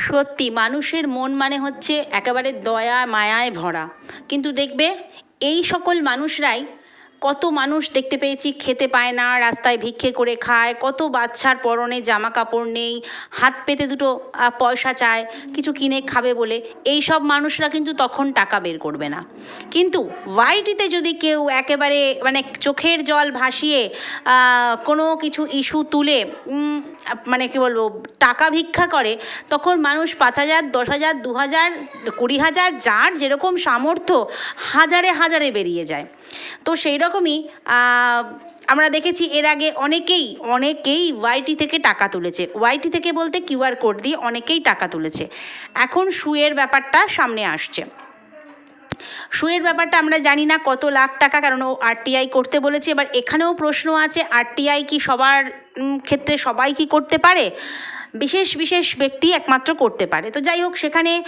সত্যি মানুষের মন মানে হচ্ছে একেবারে দয়া মায়ায় ভরা। কিন্তু দেখবে এই সকল মানুষরাই কত মানুষ দেখতে পেয়েছি খেতে পায় না, রাস্তায় ভিক্ষে করে খায়, কত বাচ্চার পরনে জামা কাপড় নেই, হাত পেতে দুটো পয়সা চায়, কিছু কিনে খাবে বলে। এই সব মানুষরা কিন্তু তখন টাকা বের করবে না। কিন্তু ওয়াইটিতে যদি কেউ একেবারে মানে চোখের জল ভাসিয়ে কোনো কিছু ইস্যু তুলে মানে কি বলব, টাকা ভিক্ষা করে, তখন মানুষ পাঁচ হাজার, দশ হাজার, দু হাজার, কুড়ি হাজার, যার যেরকম সামর্থ্য, হাজারে হাজারে বেরিয়ে যায়। তো সেই রকমই আহ, আমরা দেখেছি এর আগে অনেকেই অনেকেই ওয়াইটি থেকে টাকা তুলেছে। ওয়াইটি থেকে বলতে কিউআর কোড দিয়ে অনেকেই টাকা তুলেছে। এখন সুয়ের ব্যাপারটা সামনে আসছে। সুয়ের ব্যাপারটা আমরা জানি না কত লাখ টাকা কারণ ও আরটিআই করতে বলেছে। এবার এখানেও প্রশ্ন আছে আরটিআই কি সবার ক্ষেত্রে সবাই কি করতে পারে? বিশেষ বিশেষ ব্যক্তি একমাত্র করতে পারে। তো যাই হোক, সেখানে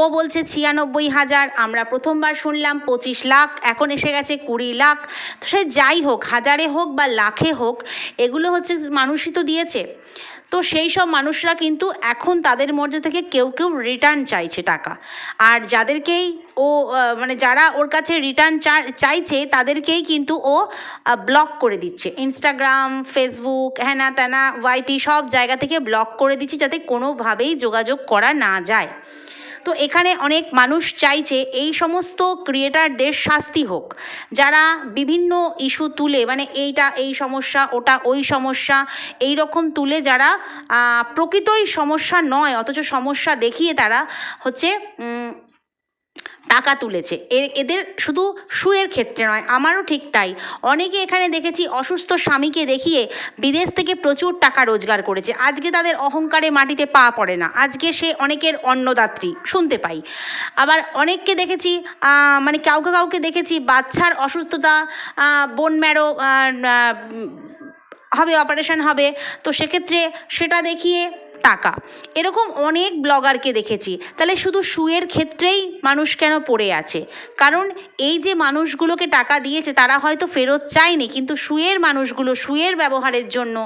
ও বলছে ছিয়ানব্বই হাজার, আমরা প্রথমবার শুনলাম, পঁচিশ লাখ, এখন এসে গেছে কুড়ি লাখ। তো সে যাই হোক, হাজারে হোক বা লাখে হোক, এগুলো হচ্ছে মানুষই তো দিয়েছে। তো সেই সব মানুষরা কিন্তু এখন তাদের মধ্যে থেকে কেউ কেউ রিটার্ন চাইছে টাকা। আর যাদেরকেই ও মানে যারা ওর কাছে রিটার্ন চাইছে, তাদেরকেই কিন্তু ও ব্লক করে দিচ্ছে। ইনস্টাগ্রাম ফেসবুক হ্যানা ত্যানা ওয়াইটি সব জায়গা থেকে ব্লক করে দিচ্ছে যাতে কোনোভাবেই যোগাযোগ করা না যায়। তো এখানে অনেক মানুষ চাইছে এই সমস্ত ক্রিয়েটারদের শাস্তি হোক। যারা বিভিন্ন ইস্যু তুলে মানে এইটা এই সমস্যা, ওটা ওই সমস্যা, এই রকম তুলে যারা প্রকৃতই সমস্যা নয়, অথচ সমস্যা দেখিয়ে তারা হচ্ছে টাকা তুলেছে। এদের শুধু সুয়ের ক্ষেত্রে নয়, আমারও ঠিক তাই। অনেকে এখানে দেখেছি অসুস্থ স্বামীকে দেখিয়ে বিদেশ থেকে প্রচুর টাকা রোজগার করেছে। আজকে তাদের অহংকারে মাটিতে পা পড়ে না। আজকে সে অনেকের অন্নদাত্রী, শুনতে পাই। আবার অনেককে দেখেছি মানে কাউকে কাউকে দেখেছি বাচ্চার অসুস্থতা বোন ম্যারো হবে অপারেশন হবে। তো সেক্ষেত্রে সেটা দেখিয়ে টাকা। এরকম অনেক ব্লগারকে দেখেছি। তাহলে শুধু শুয়ের ক্ষেত্রেই মানুষ কেন পড়ে আছে? কারণ এই যে মানুষগুলোকে টাকা দিয়েছে, তারা হয়তো ফেরত চায়নি, কিন্তু শুয়ের মানুষগুলো শুয়ের ব্যবহারের জন্য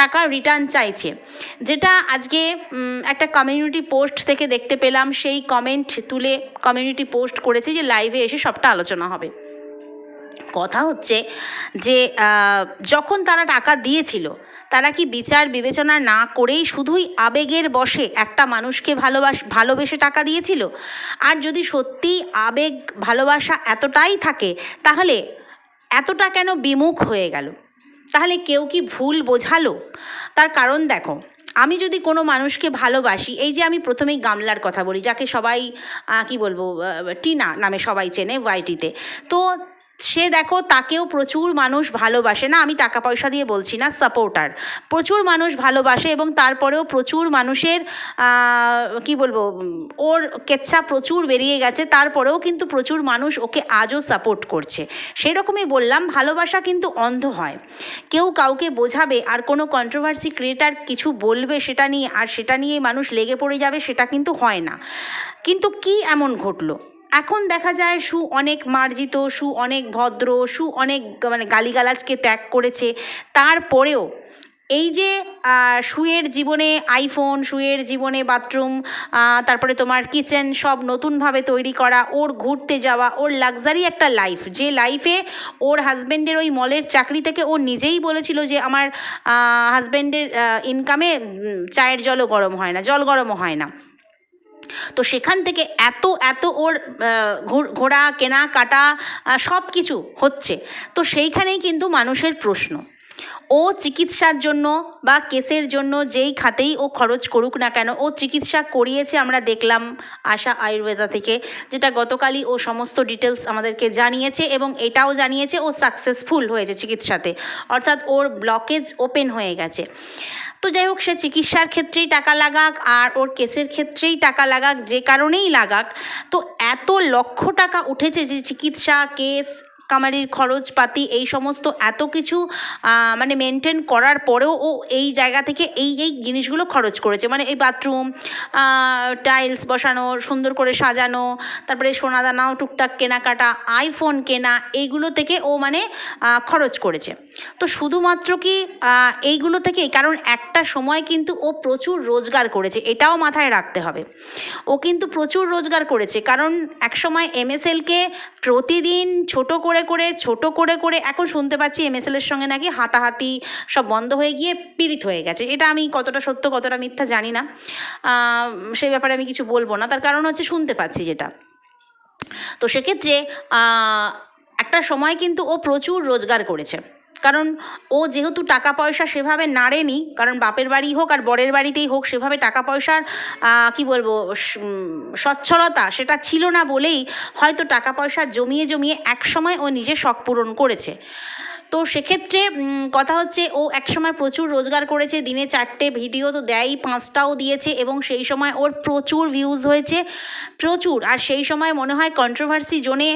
টাকা রিটার্ন চাইছে। যেটা আজকে একটা কমিউনিটি পোস্ট থেকে দেখতে পেলাম। সেই কমেন্ট তুলে কমিউনিটি পোস্ট করেছে যে লাইভে এসে সবটা আলোচনা হবে। কথা হচ্ছে যে যখন তারা টাকা দিয়েছিল তারা কি বিচার বিবেচনা না করেই শুধুই আবেগের বশে একটা মানুষকে ভালোবাস, ভালোবেসে টাকা দিয়েছিল? আর যদি সত্যিই আবেগ, ভালোবাসা এতটাই থাকে, তাহলে এতটা কেন বিমুখ হয়ে গেল? তাহলে কেউ কি ভুল বোঝালো? তার কারণ দেখো, আমি যদি কোনো মানুষকে ভালোবাসি, এই যে আমি প্রথমেই গামলার কথা বলি, যাকে সবাই কি বলব টিনা নামে সবাই চেনে, ওয়াইটিতে, তো সে দেখো তাকেও প্রচুর মানুষ ভালোবাসে। না, আমি টাকা পয়সা দিয়ে বলছি না সাপোর্টার প্রচুর মানুষ ভালোবাসে এবং তারপরেও প্রচুর মানুষের কি বলব ওর কেচ্ছা প্রচুর বেরিয়ে গেছে, তারপরেও কিন্তু প্রচুর মানুষ ওকে আজও সাপোর্ট করছে। সেরকমই বললাম, ভালোবাসা কিন্তু অন্ধ হয়। কেউ কাউকে বোঝাবে আর কোনো কন্ট্রোভার্সি ক্রিয়েটার কিছু বলবে সেটা নিয়ে, আর সেটা নিয়ে মানুষ লেগে পড়ে যাবে, সেটা কিন্তু হয় না। কিন্তু কি এমন ঘটলো? এখন দেখা যায় সু অনেক মার্জিত, সু অনেক ভদ্র, সু অনেক মানে গালিগালাজকে ত্যাগ করেছে। তারপরেও এই যে শুয়ের জীবনে আইফোন শুয়ের জীবনে বাথরুম তারপরে তোমার কিচেন সব নতুনভাবে তৈরি করা, ওর ঘুরতে যাওয়া, ওর লাক্সারি একটা লাইফ, যে লাইফে ওর হাজব্যান্ডের ওই মলের চাকরি থেকে ও নিজেই বলেছিল যে আমার হাজব্যান্ডের ইনকামে চায়ের জলও গরম হয় না, জল গরমও হয় না। তো সেখান থেকে এত এত ওর আহ, ঘোর- ঘোরা কেনাকাটা সব কিছু হচ্ছে। তো সেইখানেই কিন্তু মানুষের প্রশ্ন। ও চিকিৎসার জন্য বা কেসের জন্য যেই খাতেই ও খরচ করুক না কেন ও চিকিৎসা করিয়েছে আমরা দেখলাম আশা আয়ুর্বেদা থেকে যেটা গতকালই ও সমস্ত ডিটেলস আমাদেরকে জানিয়েছে এবং এটাও জানিয়েছে ও সাকসেসফুল হয়েছে চিকিৎসাতে। অর্থাৎ ওর ব্লকেজ ওপেন হয়ে গেছে। তো যাই হোক, সে চিকিৎসার ক্ষেত্রেই টাকা লাগাক আর ওর কেসের ক্ষেত্রেই টাকা লাগাক, যে কারণেই লাগাক। তো এত লক্ষ টাকা উঠেছে যে চিকিৎসা, কেস, কামারির খরচপাতি, এই সমস্ত এত কিছু মানে মেনটেন করার পরেও ও এই জায়গা থেকে এই এই জিনিসগুলো খরচ করেছে। মানে এই বাথরুম টাইলস বসানো, সুন্দর করে সাজানো, তারপরে সোনাদানাও টুকটাক কেনাকাটা আইফোন কেনা এইগুলো থেকে ও মানে খরচ করেছে। তো শুধুমাত্র কি এইগুলো থেকেই? কারণ একটা সময় কিন্তু ও প্রচুর রোজগার করেছে, এটাও মাথায় রাখতে হবে। ও কিন্তু প্রচুর রোজগার করেছে, কারণ এক সময় এমএসএলকে প্রতিদিন ছোট করে করে, ছোট করে করে, এখন শুনতে পাচ্ছি এমএসএলের সঙ্গে নাকি হাতাহাতি সব বন্ধ হয়ে গিয়ে পীড়িত হয়ে গেছে। এটা আমি কতটা সত্য, কতটা মিথ্যা জানি না। সেই ব্যাপারে আমি কিছু বলব না, তার কারণ হচ্ছে শুনতে পাচ্ছি যেটা। তো সেক্ষেত্রে একটা সময় কিন্তু ও প্রচুর রোজগার করেছে। কারণ ও যেহেতু টাকা পয়সা সেভাবে নাড়েনি, কারণ বাপের বাড়ি হোক আর বরের বাড়িতেই হোক, সেভাবে টাকা পয়সার কি বলব সচ্ছলতা সেটা ছিল না বলেই হয়তো টাকা পয়সা জমিয়ে জমিয়ে একসময় ও নিজের শখ পূরণ করেছে। তো সেক্ষেত্রে কথা হচ্ছে ও একসময় প্রচুর রোজগার করেছে, দিনে চারটে ভিডিও তো দেয়ই, পাঁচটাও দিয়েছে এবং সেই সময় ওর প্রচুর ভিউজ হয়েছে, প্রচুর। আর সেই সময় মনে হয় কন্ট্রোভার্সি জোনে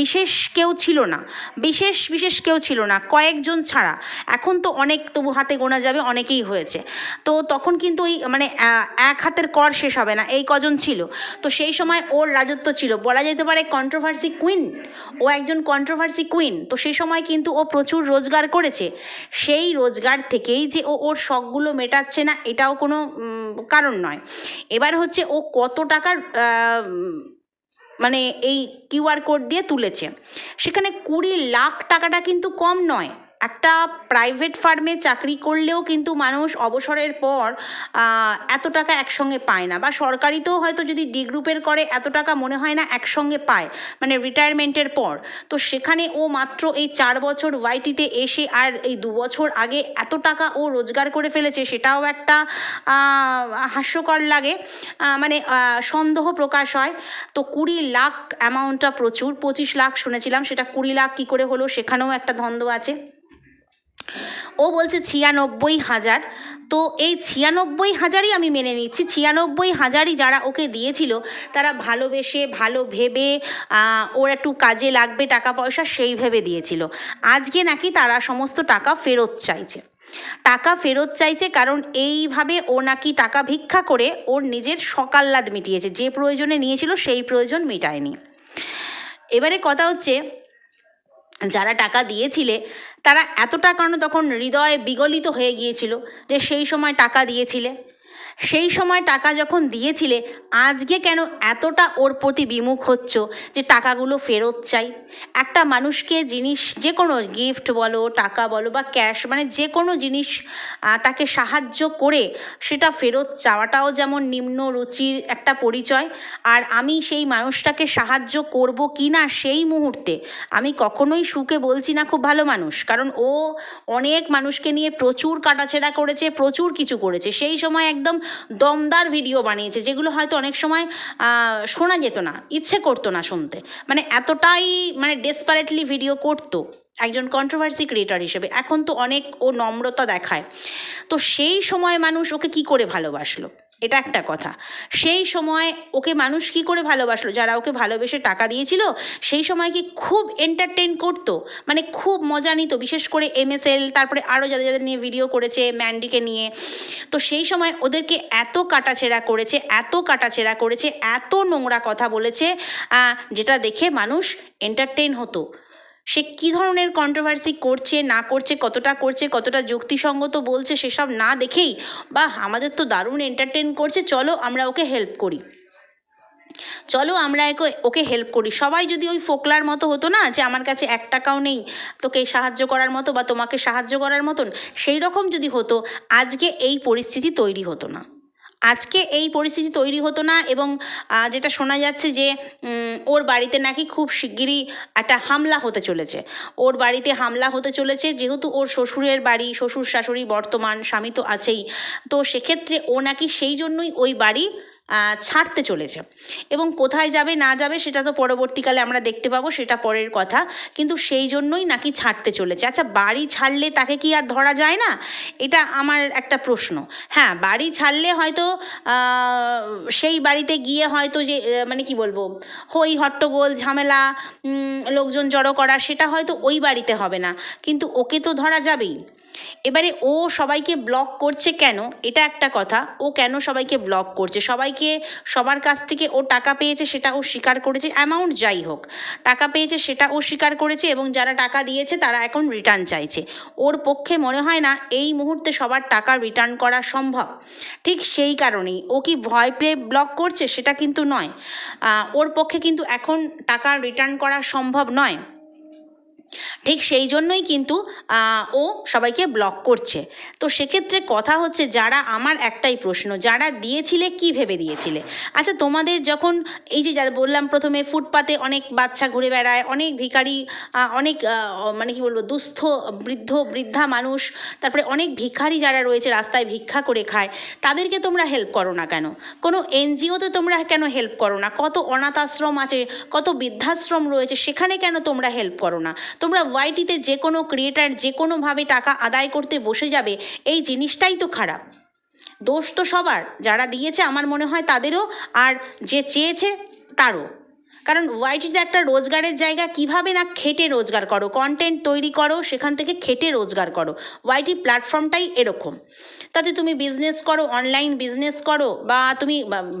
বিশেষ কেউ ছিল না, বিশেষ বিশেষ কেউ ছিল না, কয়েকজন ছাড়া। এখন তো অনেক তবু হাতে গোনা যাবে, অনেকেই হয়েছে। তো তখন কিন্তু ওই মানে এক হাতের কর শেষ হবে না, এই কজন ছিল। তো সেই সময় ওর রাজত্ব ছিল। বলা যেতে পারে কন্ট্রোভার্সি কুইন ও একজন কন্ট্রোভার্সি কুইন তো সেই সময় কিন্তু ও প্রচুর রোজগার করেছে, সেই রোজগার থেকেই যে ও ওর শখগুলো মেটাচ্ছে না, এটাও কোনো কারণ নয়। এবার হচ্ছে ও কত টাকার মানে এই কিউআর কোড দিয়ে তুলেছে, সেখানে কুড়ি লাখ টাকাটা কিন্তু কম নয়। একটা প্রাইভেট ফার্মে চাকরি করলেও কিন্তু মানুষ অবসরের পর এত টাকা একসঙ্গে পায় না। বা সরকারিতেও হয়তো যদি ডি গ্রুপের করে, এত টাকা মনে হয় না একসঙ্গে পায় মানে রিটায়ারমেন্টের পর। তো সেখানে ও মাত্র এই চার বছর ওয়াইটিতে এসে আর এই দু বছর আগে এত টাকা ও রোজগার করে ফেলেছে, সেটাও একটা হাস্যকর লাগে। মানে সন্দেহ প্রকাশ হয়। তো কুড়ি লাখ অ্যামাউন্টটা প্রচুর, পঁচিশ লাখ শুনেছিলাম, সেটা কুড়ি লাখ কী করে হলো সেখানেও একটা ধন্দ আছে। ও বলছে ছিয়ানব্বই হাজার। তো এই ছিয়ানব্বই হাজারই আমি মেনে নিচ্ছি। ছিয়ানব্বই হাজারই যারা ওকে দিয়েছিল, তারা ভালোবেসে, ভালো ভেবে ওর একটু কাজে লাগবে, টাকা পয়সা সেই ভেবে দিয়েছিল। আজকে নাকি তারা সমস্ত টাকা ফেরত চাইছে। টাকা ফেরত চাইছে কারণ এইভাবে ও নাকি টাকা ভিক্ষা করে ওর নিজের সকাল্লাদ মিটিয়েছে। যে প্রয়োজনে নিয়েছিল সেই প্রয়োজন মেটায়নি। এবারে কথা হচ্ছে যারা টাকা দিয়েছিলে, তারা এতটা কারণে তখন হৃদয় বিগলিত হয়ে গিয়েছিল যে সেই সময় টাকা দিয়েছিলে। সেই সময় টাকা যখন দিয়েছিলে, আজকে কেন এতটা ওর প্রতি বিমুখ হচ্ছ যে টাকাগুলো ফেরত চাই? একটা মানুষকে জিনিস, যে কোনো গিফট বলো, টাকা বলো বা ক্যাশ মানে যে কোনো জিনিস তাকে সাহায্য করে সেটা ফেরত চাওয়াটাও যেমন নিম্ন রুচির একটা পরিচয়। আর আমি সেই মানুষটাকে সাহায্য করব কি না সেই মুহূর্তে আমি কখনোই সুকে বলছি না খুব ভালো মানুষ। কারণ ও অনেক মানুষকে নিয়ে প্রচুর কাটাছেড়া করেছে, প্রচুর কিছু করেছে। সেই সময় একদম দমদার ভিডিও বানিয়েছে, যেগুলো হয়তো অনেক সময় শোনা যেত না, ইচ্ছে করতো না শুনতে। মানে এতটাই মানে ডেসপারেটলি ভিডিও করতো, একজন কন্ট্রোভার্সি ক্রিয়েটার হিসেবে। এখন তো অনেক ও নম্রতা দেখায়। তো সেই সময় মানুষ ওকে কি করে ভালোবাসলো? এটা একটা কথা। সেই সময় ওকে মানুষ কি করে ভালোবাসলো? যারা ওকে ভালোবেসে টাকা দিয়েছিল, সেই সময় কি খুব এন্টারটেন করতো? মানে খুব মজা নিত, বিশেষ করে এমএসএল তারপরে আরও যাদের যাদের নিয়ে ভিডিও করেছে ম্যান্ডিকে নিয়ে। তো সেই সময় ওদেরকে এত কাটাছেড়া করেছে, এত কাটাছেড়া করেছে, এত নোংরা কথা বলেছে যেটা দেখে মানুষ এন্টারটেন হতো। সে কী ধরনের কন্ট্রোভার্সি করছে, না করছে, কতটা করছে, কতটা যুক্তিসঙ্গত বলছে সেসব না দেখেই বা আমাদের তো দারুণ এন্টারটেন করছে, চলো আমরা ওকে হেল্প করি। চলো আমরা একে, ওকে হেল্প করি। সবাই যদি ওই ফোকলার মতো হতো না, যে আমার কাছে এক টাকাও নেই, তোকে সাহায্য করার মতো বা তোমাকে সাহায্য করার মতন সেই রকম যদি হতো, আজকে এই পরিস্থিতি তৈরি হতো না। আজকে এই পরিস্থিতি তৈরি হতো না এবং যেটা শোনা যাচ্ছে যে ওর বাড়িতে নাকি খুব শিগগিরই একটা হামলা হতে চলেছে। ওর বাড়িতে হামলা হতে চলেছে, যেহেতু ওর শ্বশুরের বাড়ি, শ্বশুর শাশুড়ি বর্তমান, স্বামী তো আছেই। তো সেক্ষেত্রে ও নাকি সেই জন্যই ওই বাড়ি ছাড়তে চলেছে। এবং কোথায় যাবে, না যাবে, সেটা তো পরবর্তীকালে আমরা দেখতে পাবো, সেটা পরের কথা। কিন্তু সেই জন্যই নাকি ছাড়তে চলেছে। আচ্ছা বাড়ি ছাড়লে তাকে কি আর ধরা যায় না? এটা আমার একটা প্রশ্ন। হ্যাঁ বাড়ি ছাড়লে হয়তো সেই বাড়িতে গিয়ে হয়তো যে মানে কি বলব, হই হট্টগোল, ঝামেলা লোকজন জড়ো করা, সেটা হয়তো ওই বাড়িতে হবে না। কিন্তু ওকে তো ধরা যাবেই। এবারে ও সবাইকে ব্লক করছে কেন? এটা একটা কথা। ও কেন সবাইকে ব্লক করছে? সবাইকে সবার কাছ থেকে ও টাকা পেয়েছে সেটা ও স্বীকার করেছে অ্যামাউন্ট যাই হোক। টাকা পেয়েছে সেটা ও স্বীকার করেছে এবং যারা টাকা দিয়েছে তারা এখন রিটার্ন চাইছে। ওর পক্ষে মনে হয় না এই মুহূর্তে সবার টাকা রিটার্ন করা সম্ভব। ঠিক সেই কারণেই ও কি ভয় পেয়ে ব্লক করছে সেটা কিন্তু নয়। ওর পক্ষে কিন্তু এখন টাকা রিটার্ন করা সম্ভব নয়। ঠিক সেই জন্যই কিন্তু ও সবাইকে ব্লক করছে। তো সেক্ষেত্রে কথা হচ্ছে যারা আমার একটাই প্রশ্ন, যারা দিয়েছিলে কি ভেবে দিয়েছিলে? আচ্ছা তোমাদের যখন এই যে যা বললাম প্রথমে ফুটপাতে অনেক বাচ্চা ঘুরে বেড়ায়, অনেক ভিখারি অনেক মানে কি বলব, দুস্থ, বৃদ্ধ, বৃদ্ধা মানুষ, তারপরে অনেক ভিখারি যারা রয়েছে রাস্তায় ভিক্ষা করে খায়, তাদেরকে তোমরা হেল্প করো না কেন? কোনো এনজিওতে তোমরা কেন হেল্প করো না? কত অনাথ আশ্রম আছে, কত বৃদ্ধাশ্রম রয়েছে, সেখানে কেন তোমরা হেল্প করো না? তোমরা ওয়াইটিতে যে কোনো ক্রিয়েটার যে কোনোভাবে টাকা আদায় করতে বসে যাবে, এই জিনিসটাই তো খারাপ। দোষ তো সবার, যারা দিয়েছে আমার মনে হয় তাদেরও, আর যে চেয়েছে তারও। কারণ ওয়াইটিতে একটা রোজগারের জায়গা কীভাবে না খেটে রোজগার করো? কন্টেন্ট তৈরি করো, সেখান থেকে খেটে রোজগার করো। ওয়াইটি প্ল্যাটফর্মটাই এরকম। তাতে তুমি বিজনেস করো অনলাইন বিজনেস করো, বা তুমি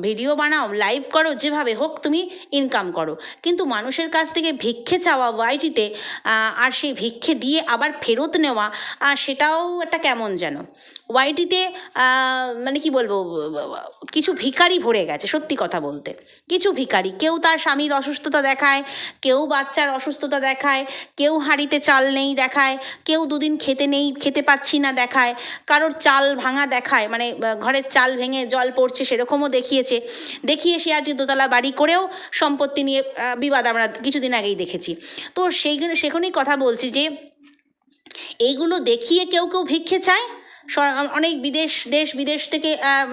ভিডিও বানাও লাইভ করো, যেভাবে হোক তুমি ইনকাম করো। কিন্তু মানুষের কাছ থেকে ভিক্ষে চাওয়া ওয়াইটিতে আর সেই ভিক্ষে দিয়ে আবার ফেরত নেওয়া সেটাও একটা কেমন যেন? ওয়াইটিতে মানে কি বলব, কিছু ভিখারি ভরে গেছে, সত্যি কথা বলতে। কিছু ভিখারি। কেউ তার স্বামীর অসুস্থতা দেখায়, কেউ বাচ্চার অসুস্থতা দেখায়, কেউ হাঁড়িতে চাল নেই দেখায়, কেউ দুদিন খেতে নেই, খেতে পাচ্ছি না দেখায়, কারোর চাল ভাঙা দেখায় মানে ঘরের চাল ভেঙে জল পড়ছে সেরকমও দেখিয়েছে। দেখিয়ে সে আজকে দোতলা বাড়ি করেও সম্পত্তি নিয়ে বিবাদ আমরা কিছুদিন আগেই দেখেছি। তো সেইখানে সেখানেই কথা বলছি যে এইগুলো দেখিয়ে কেউ কেউ ভিক্ষে চায় অনেক বিদেশ দেশ বিদেশ থেকে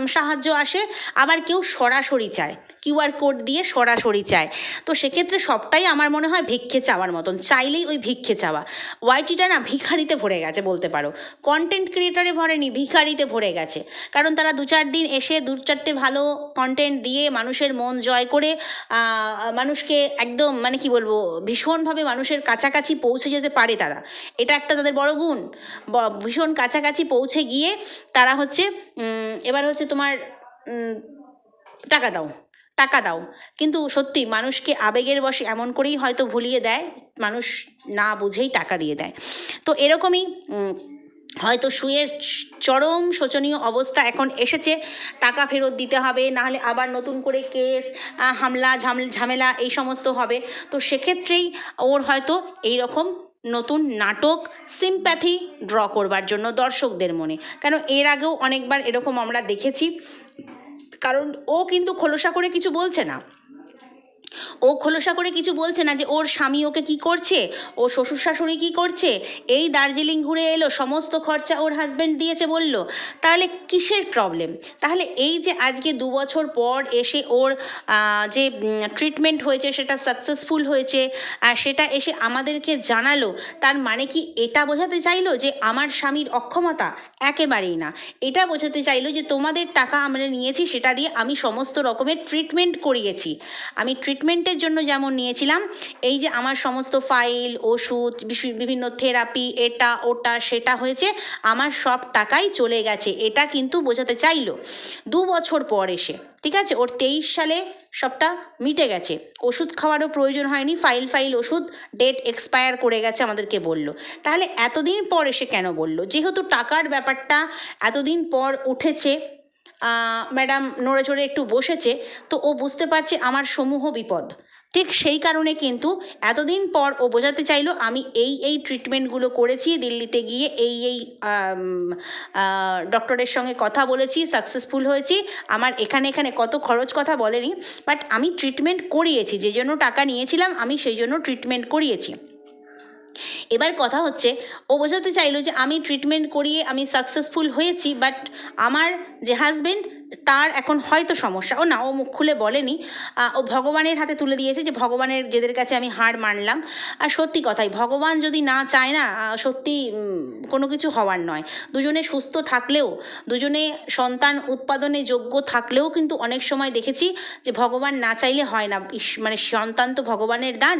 সাহায্য আসে আবার কেউ সরাসরি চায়। কিউআর কোড দিয়ে সরাসরি চায়। তো সেক্ষেত্রে সবটাই আমার মনে হয় ভিক্ষে চাওয়ার মতন। চাইলেই ওই ভিক্ষে চাওয়া। ওয়াইটিটা না ভিখারিতে ভরে গেছে বলতে পারো। কন্টেন্ট ক্রিয়েটারে ভরেনি, ভিখারিতে ভরে গেছে। কারণ তারা দু চার দিন এসে দু চারটে ভালো কন্টেন্ট দিয়ে মানুষের মন জয় করে মানুষকে একদম মানে কি বলব, ভীষণভাবে মানুষের কাছাকাছি পৌঁছে যেতে পারে তারা। এটা একটা তাদের বড় গুণ। ভীষণ কাছাকাছি পৌঁছে গিয়ে তারা হচ্ছে এবার হচ্ছে তোমার টাকা দাও। টাকা দাও। কিন্তু সত্যি মানুষকে আবেগের বশে এমন করেই হয়তো ভুলিয়ে দেয়, মানুষ না বুঝেই টাকা দিয়ে দেয়। তো এরকমই হয়তো শুয়ের চরম শোচনীয় অবস্থা এখন এসেছে, টাকা ফেরত দিতে হবে, নাহলে আবার নতুন করে কেস হামলা, ঝাম- ঝামেলা এই সমস্ত হবে। তো সেক্ষেত্রেই ওর হয়তো এই রকম নতুন নাটক সিম্প্যাথি ড্র করবার জন্য দর্শকদের মনে। কেন এর আগেও অনেকবার এরকম আমরা দেখেছি কারণ ও কিন্তু খোলসা করে কিছু বলছে না। ও খোলসা করে কিছু বলছে না যে ওর স্বামী ওকে কি করছে, ও শ্বশুর শাশুড়ি কী করছে, এই দার্জিলিং ঘুরে এলো, সমস্ত খরচা ওর হাজব্যান্ড দিয়েছে বলল, তাহলে কিসের প্রবলেম তাহলে এই যে আজকে দু বছর পর এসে ওর যে ট্রিটমেন্ট হয়েছে, সেটা সাকসেসফুল হয়েছে আর সেটা এসে আমাদেরকে জানালো, তার মানে কি এটা বোঝাতে চাইলো যে আমার স্বামীর অক্ষমতা একেবারেই না। এটা বোঝাতে চাইলো যে তোমাদের টাকা আমরা নিয়েছি, সেটা দিয়ে আমি সমস্ত রকমের ট্রিটমেন্ট করিয়েছি। আমি ট্রিটমেন্টের জন্য যেমন নিয়েছিলাম, এই যে আমার সমস্ত ফাইল ওষুধ বিভিন্ন থেরাপি এটা, ওটা, সেটা হয়েছে, আমার সব টাকাই চলে গেছে। এটা কিন্তু বোঝাতে চাইলো। দু বছর পর এসে ঠিক আছে, ওর তেইশ সালে সবটা মিটে গেছে। ওষুধ খাওয়ারও প্রয়োজন হয়নি, ফাইল ফাইল ওষুধ ডেট এক্সপায়ার করে গেছে আমাদেরকে বলল। তাহলে এতদিন পর এসে কেন বলল? যেহেতু টাকার ব্যাপারটা এতদিন পর উঠেছে ম্যাডাম নড়ে চড়ে একটু বসেছে, তো ও বুঝতে পারছে আমার সমূহ বিপদ। ঠিক সেই কারণে কিন্তু এতদিন পর ও বোঝাতে চাইলো, আমি এই এই ট্রিটমেন্টগুলো করেছি, দিল্লিতে গিয়ে এই এই ডক্টরের সঙ্গে কথা বলেছি সাকসেসফুল হয়েছি, আমার এখানে এখানে কত খরচ কথা বলেনি বাট আমি ট্রিটমেন্ট করিয়েছি, যে জন্য টাকা নিয়েছিলাম, আমি সেই জন্য ট্রিটমেন্ট করিয়েছি। এবার কথা হচ্ছে, ও বোঝাতে চাইলো যে আমি ট্রিটমেন্ট করিয়ে আমি সাকসেসফুল হয়েছি বাট আমার যে হাজবেন্ড তার এখন হয়তো সমস্যা। ও না, ও মুখ খুলে বলেনি। ও ভগবানের হাতে তুলে দিয়েছে যে ভগবানের যেদের কাছে আমি হার মানলাম। আর সত্যি কথাই, ভগবান যদি না চায় না সত্যি কোনো কিছু হওয়ার নয়। দুজনে সুস্থ থাকলেও, দুজনে সন্তান উৎপাদনে যোগ্য থাকলেও কিন্তু অনেক সময় দেখেছি যে ভগবান না চাইলে হয় না। মানে সন্তান তো ভগবানের দান।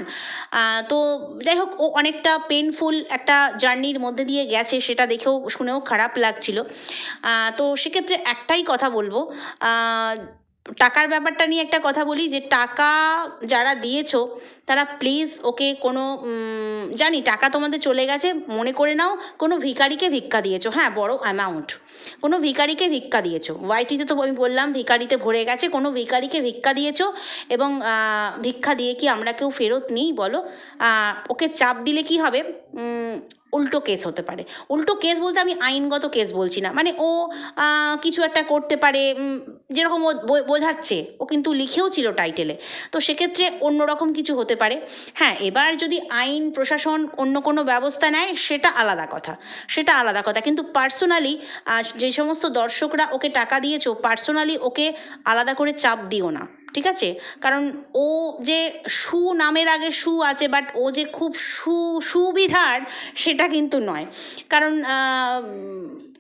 তো যাই হোক, ও অনেকটা পেনফুল একটা জার্নির মধ্যে দিয়ে গেছে, সেটা দেখেও শুনেও খারাপ লাগছিল। তো সেক্ষেত্রে একটাই কথা বলব টাকার ব্যাপারটা নিয়ে একটা কথা বলি যে টাকা যারা দিয়েছ, তারা প্লিজ ওকে কোনো জানি টাকা তোমাদের চলে গেছে, মনে করে নাও কোনো ভিখারিকে ভিক্ষা দিয়েছ হ্যাঁ বড় অ্যামাউন্ট কোনো ভিখারিকে ভিক্ষা দিয়েছ। ওয়াইটিতে তো আমি বললাম, ভিখারিতে ভরে গেছে, কোনো ভিখারিকে ভিক্ষা দিয়েছ এবং ভিক্ষা দিয়ে কি আমরা কেউ ফেরত নিই, বলো? ওকে চাপ দিলে কি হবে? উল্টো কেস হতে পারে। উল্টো কেস বলতে আমি আইনগত কেস বলছি না। মানে ও কিছু একটা করতে পারে যেরকম ও বোঝাচ্ছে। ও কিন্তু লিখেও ছিল টাইটেলে। তো সেক্ষেত্রে অন্যরকম কিছু হতে পারে। হ্যাঁ এবার যদি আইন, প্রশাসন অন্য কোনো ব্যবস্থা নেয়, সেটা আলাদা কথা। সেটা আলাদা কথা। কিন্তু পার্সোনালি যে সমস্ত দর্শকরা ওকে টাকা দিয়েছ, পার্সোনালি ওকে আলাদা করে চাপ দিও না। ঠিক আছে? কারণ ও যে সু নামের আগে সু আছে বাট ও যে খুব সু, সুবিধার, সেটা কিন্তু নয়। কারণ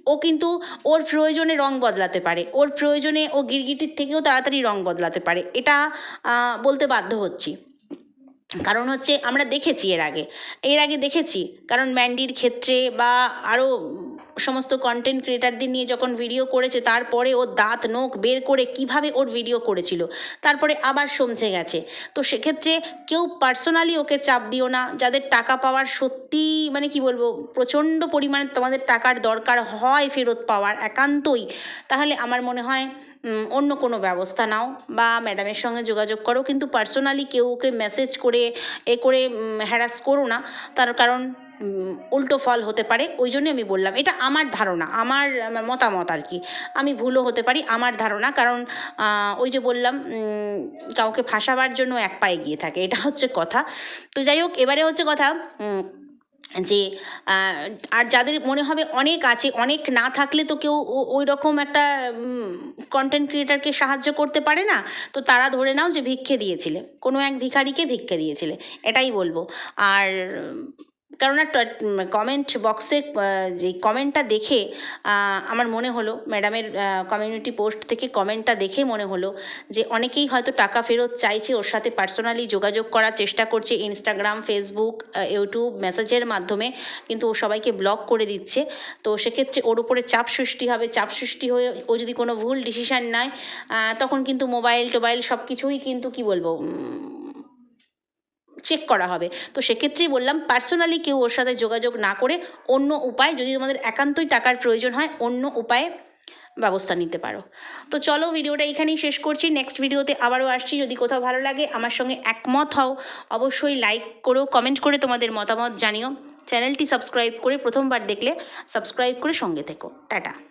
ও কিন্তু ওর প্রয়োজনে রং বদলাতে পারে। ওর প্রয়োজনে ও গিরগিটির থেকেও তাড়াতাড়ি রং বদলাতে পারে। এটা বলতে বাধ্য হচ্ছি। কারণ হচ্ছে আমরা দেখেছি এর আগে। এর আগে দেখেছি। কারণ ম্যান্ডির ক্ষেত্রে বা আরও সমস্ত কন্টেন্ট ক্রিয়েটারদের নিয়ে যখন ভিডিও করেছে, তারপরে ও দাঁত, নখ বের করে কীভাবে ওর ভিডিও করেছিল, তারপরে আবার সমঝে গেছে। তো সেক্ষেত্রে কেউ পার্সোনালি ওকে চাপ দিও না, যাদের টাকা পাওয়ার সত্যি মানে কি বলব, প্রচণ্ড পরিমাণে তোমাদের টাকার দরকার হয় ফেরত পাওয়ার একান্তই, তাহলে আমার মনে হয় অন্য কোনো ব্যবস্থা নাও বা ম্যাডামের সঙ্গে যোগাযোগ করো। কিন্তু পার্সোনালি কেউ ওকে মেসেজ করে, এ করে হ্যারাস করো না। তার কারণ উল্টো ফল হতে পারে, ওই জন্যই আমি বললাম, এটা আমার ধারণা, আমার মতামত আর কি। আমি ভুলও হতে পারি, আমার ধারণা, কারণ ওই যে বললাম কাউকে ফাঁসাবার জন্য এক পায়ে গিয়ে থাকে, এটা হচ্ছে কথা। তো যাই হোক, এবারে হচ্ছে কথা যে আর যাদের মনে হবে অনেক আছে, অনেক না থাকলে তো কেউ ওই রকম একটা কন্টেন্ট ক্রিয়েটারকে সাহায্য করতে পারে না, তো তারা ধরে নাও যে ভিক্ষে দিয়েছিলে, কোনো এক ভিখারিকে ভিক্ষে দিয়েছিলে, এটাই বলব। আর কেননা কমেন্ট বক্সের যে কমেন্টটা দেখে আমার মনে হলো ম্যাডামের কমিউনিটি পোস্ট থেকে কমেন্টটা দেখে মনে হলো যে অনেকেই হয়তো টাকা ফেরত চাইছে ওর সাথে পার্সোনালি যোগাযোগ করার চেষ্টা করছে ইনস্টাগ্রাম ফেসবুক ইউটিউব মেসেজের মাধ্যমে, কিন্তু ও সবাইকে ব্লক করে দিচ্ছে। তো সেক্ষেত্রে ওর উপরে চাপ সৃষ্টি হবে, চাপ সৃষ্টি হয়ে ও যদি কোনো ভুল ডিসিশান নেয় তখন কিন্তু মোবাইল টোবাইল সব কিছুই কিন্তু কি বলব চেক করা হবে। তো সেক্ষেত্রেই বললাম পার্সোনালি কেউ ওর সাথে যোগাযোগ না করে অন্য উপায় যদি তোমাদের একান্তই টাকার প্রয়োজন হয়, অন্য উপায়ে ব্যবস্থা নিতে পারো। তো চলো ভিডিওটা এখানেই শেষ করছি। নেক্সট ভিডিওতে আবারও আসছি। যদি কোথাও ভালো লাগে, আমার সঙ্গে একমত হও। অবশ্যই লাইক করো কমেন্ট করে তোমাদের মতামত জানিও। চ্যানেলটি সাবস্ক্রাইব করে প্রথমবার দেখলে সাবস্ক্রাইব করে সঙ্গে থেকো। টাটা।